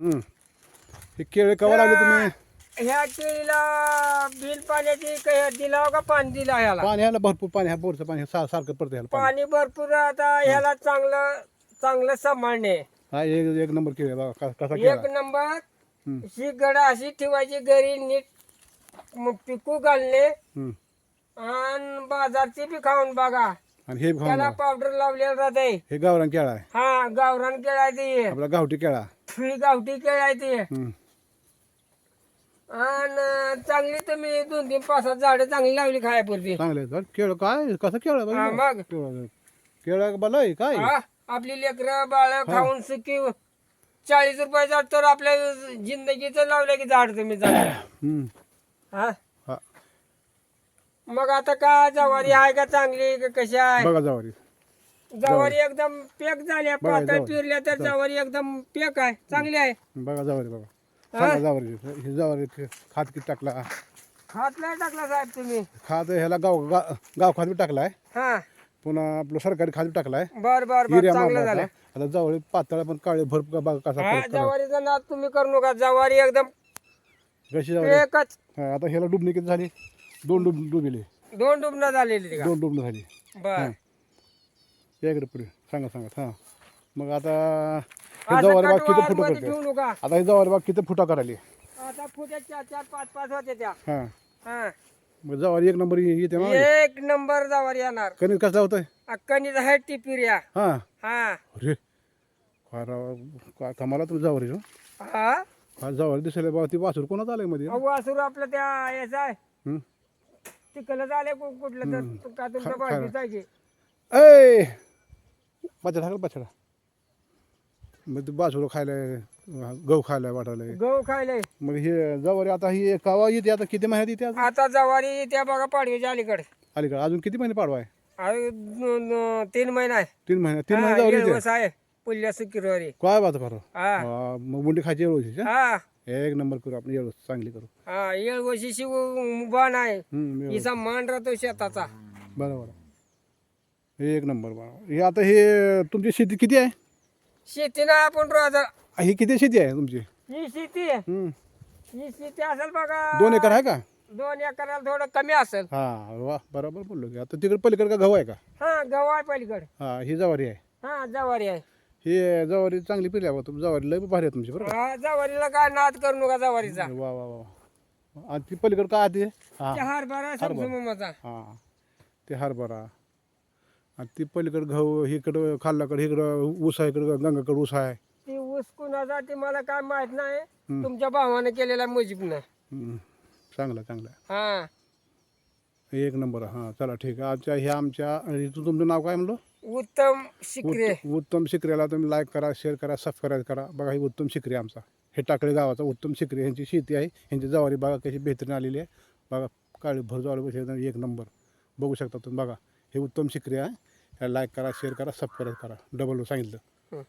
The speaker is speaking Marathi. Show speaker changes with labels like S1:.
S1: हम्म. हे केळे कवा लावले तुम्ही?
S2: ह्या केळीला बिल पाण्याची काय दिला का पाणी दिला ह्याला.
S1: पाणी ह्याला भरपूर पाणी ह्या बोरचं पाणी सा सारखं पडतं ह्याला पाणी.
S2: पाणी भरपूर आता ह्याला चांगलं चांगलं सांभाळणे
S1: हा एक एक नंबर केळे बघा कसा केळा
S2: एक नंबर
S1: हम्म.
S2: ही गडा अशी ठेवायची घरी नीट मग पिकू घालणे. आणि बाजारची बी खाऊन बघा.
S1: आणि हे
S2: त्याला. पावडर लावलेलं राहते
S1: हे गावरान केळा आहे.
S2: हा गावरान केळायची
S1: आपला गावठी केळा.
S2: ही गावठी केळायची
S1: हम्म.
S2: आणि चांगली तुम्ही दोन तीन पाच सात झाडं चांगली लावली खायापुरती.
S1: चांगलं आहे. केळं काय? कसं केळं
S2: हा, मग.
S1: केळं केळं बला आहे काय?
S2: हा आपली लेकरं बाळ खाऊन सुकी चाळीस रुपयाचा तर आपल्या जिंदगीचं लावलं की झाड तुम्ही झाड
S1: हम्म.
S2: हा. मग आता का जवारी आहे का चांगली का कशी आहे?
S1: बघा जावारी.
S2: जवारी एकदम पेक झाल्या
S1: बघा,
S2: पातळ
S1: जवारी.
S2: पिरल्या तर जवारी. एकदम पेक आहे चांगली आहे.
S1: बघा जावारी बघा. सांगा जावारी हे जावारी खात किती टाकला?
S2: हात नाही टाकला साहेब तुम्ही.
S1: खात ह्याला गाव गा- गाव खात बी टाकलाय
S2: हा.
S1: पुन्हा आपलं सरकारी खात बी टाकलाय
S2: बर बर बर
S1: युरिया
S2: चांगलं
S1: मारला
S2: झालं.
S1: आता. आता जावळी पातळ पण काळे भरपूर बघा कसा
S2: हा
S1: फरक करा.
S2: जवारीचा नाद तुम्ही करू नका. जवारी एकदम
S1: कशी जावळी
S2: एकच.
S1: हा, आता ह्याला डुबणी किती झाली? दोन डुब डुबिले.
S2: दोन डुबणं झालेली ती का?
S1: दोन डुबणं झाली.
S2: बर.
S1: या इकडे पुढे. सांगा सांगा. हा. मग आता हे
S2: असं
S1: जवारी बाग किती फुटं
S2: आतमध्ये
S1: करते
S2: ठेवू नका.
S1: आता हे जवारी बाग किती फुटा करायली?
S2: आता फुट्या चार चार पाच पाच होते त्या.
S1: हा.
S2: हा.
S1: मग जवारी एक नंबर येते ना
S2: एक नंबर जवारी येणार.
S1: कणित कसला होतंय?
S2: अक्कनीच आहे टिपिर्या
S1: हा.
S2: हा.
S1: अरे. कमाला तुम्ही जवारी हो.
S2: हा.
S1: जवारी दिसायला बाबा ती वासूर कोणाच आलंयमध्ये?
S2: वासुर आपलं त्या याचं आहे.
S1: हं?
S2: तिकडलं झाले कुठलं तर का तुमच्या बाजूचं.
S1: ऐ! टाकलं मग ते खायला गहू खायला वाटायला.
S2: गहू खायले.
S1: मग हे जवारी आता ही कावा येते आता किती महिन्यात येते अजून?
S2: आता जवारी त्या बघा पाडवीच्या अलीकडे.
S1: अलीकडे. अजून किती महिने पाडवा आहे?
S2: अरे न- न- तीन महिना आहे.
S1: तीन महिने तीन
S2: हा,
S1: महिने जवारी येते?
S2: येळवस आहे पुल्ल्या सुकिरवारी
S1: काय बात
S2: हा.
S1: हा, मग मुंडी खायची एवढी
S2: हा.
S1: एक नंबर करू आपण एवढं चांगली करू.
S2: हा येळवशी शिव बाण आहे
S1: हम्म, एवढं.
S2: हिचा मान राहतो शेताचा.
S1: बरोबर. एक नंबर बरोबर हे आता हे तुमची शेती किती आहे?
S2: शेतीनं आपण रोज
S1: ही किती शेती आहे तुमची?
S2: ही शेती. आहे.
S1: हम्म.
S2: ही शेती असेल बघा
S1: दोन एकर आहे का?
S2: दोन एकराला थोडं कमी असेल.
S1: हा वा बरोबर बोललो की. आता तिकडे पलीकडे का गहू आहे का?
S2: हा गहू आहे पलीकडे.
S1: हा ही जवारी आहे.
S2: हा जवारी आहे.
S1: ही जवारी चांगली पिली आहे तुम्ही. जवारी लय भारी आहे तुमची बरोबर
S2: हा जवारीला काय नाद करू नका जवारीचा.
S1: वा वा वा आणि ती पलीकडे काय आहे ते? हा.
S2: त्या हरभरा समजा
S1: हा. ते हरभरा. आणि ती पलीकडे गहू इकडं खाल्लाकडे इकडं ऊस आहे इकडं गंगाकडे ऊस आहे.
S2: ती ऊस कुणाचा ती मला काय माहीत नाही. तुमच्या भावाने केलेला मुजीबनं.
S1: हम्म. चांगलं चांगलं.
S2: हा.
S1: एक नंबर हां चला ठीक आहे. आमच्या ह्या आमच्या इथं तुमचं नाव काय म्हणलं?
S2: उत्तम शिकरे.
S1: उत्त- उत्तम शिकऱ्याला तुम्ही लाईक करा शेअर करा सबस्क्राईब करा. बघा ही उत्तम शिकरी आमचा. हे टाकळे गावाचा उत्तम शिकरी ह्यांची शेती आहे. ह्यांची जवारी बघा कशी बेहतरीन आलेली आहे. बघा काळी भर जवारी बशी एकदम एक नंबर. बघू शकता तुम्ही बघा. हे उत्तम शिकरी आहे. ह्याला लाईक करा शेअर करा सबस्क्राईब करा. डबल सांगितलं.
S2: हं.